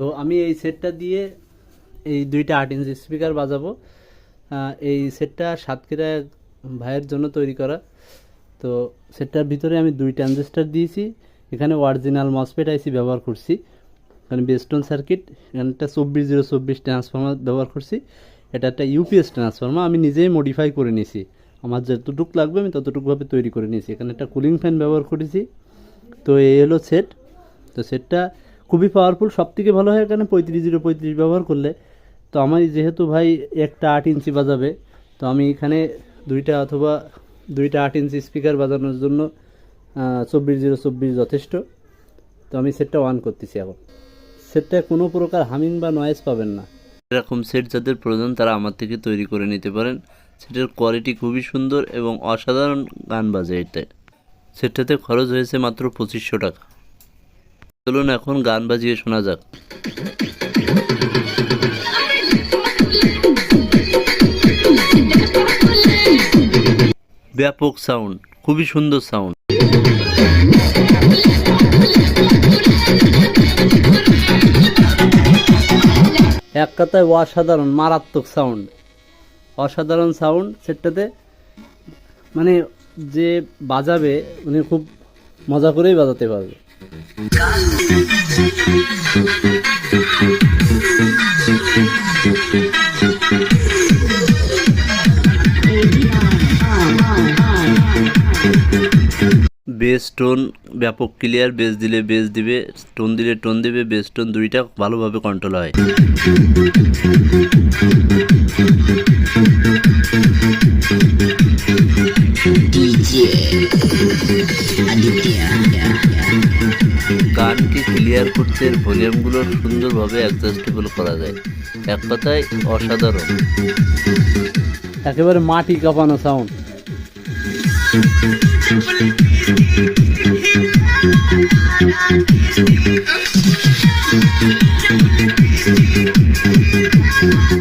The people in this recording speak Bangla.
তো আমি এই সেটটা দিয়ে এই দুইটা আট ইঞ্চি স্পিকার বাজাবো। এই সেটটা সাতক্ষীরা ভাইয়ের জন্য তৈরি করা। তো সেটটার ভিতরে আমি দুই ট্রানজিস্টার দিয়েছি। এখানে অরিজিনাল মসপেট আইসি ব্যবহার করছি। এখানে বেস্টন সার্কিট এখানে একটা চব্বিশ জিরো চব্বিশ ট্রান্সফর্মার ব্যবহার করছি। এটা একটা ইউপিএস ট্রান্সফর্মার আমি নিজেই মডিফাই করে নিয়েছি আমার যতটুকু লাগবে আমি ততটুকুভাবে তৈরি করে নিয়েছি এখানে একটা কুলিং ফ্যান ব্যবহার করেছি। তো এই হলো সেট তো সেটটা খুবই পাওয়ারফুল সব থেকে ভালো হয় এখানে পঁয়ত্রিশ জিরো পঁয়ত্রিশ ব্যবহার করলে। তো আমি যেহেতু ভাই একটা আট ইঞ্চি বাজাবে, তো আমি এখানে দুইটা অথবা দুইটা আট ইঞ্চি স্পিকার বাজানোর জন্য চব্বিশ জিরো চব্বিশ যথেষ্ট। তো আমি সেটটা অন করতেছি এখন। সেটটা কোনো প্রকার হামিং বা নয়েজ পাবেন না। এরকম সেট যাদের প্রয়োজন, তারা আমার থেকে তৈরি করে নিতে পারেন। সেটের কোয়ালিটি খুবই সুন্দর এবং অসাধারণ গান বাজে এটা সেটটাতে খরচ হয়েছে মাত্র পঁচিশশো টাকা। চলুন এখন গান বাজিয়ে শোনা যাক। ব্যাপক সাউন্ড খুবই সুন্দর সাউন্ড এক কথায় অসাধারণ, মারাত্মক সাউন্ড অসাধারণ সাউন্ড সেটটাতে মানে যে বাজাবে, উনি খুব মজা করেই বাজাতে পারবে। বেস টোন ব্যাপক ক্লিয়ার বেস দিলে বেস দিবে টোন দিলে টোন দিবে বেস টোন দুইটা ভালোভাবে কন্ট্রোল হয়। গানকে ক্লিয়ার করতে ভলিউমগুলো সুন্দরভাবে অ্যাডজাস্টেবল করা যায়। এক কথায় অসাধারণ। একেবারে মাটি কাঁপানো সাউন্ড Thank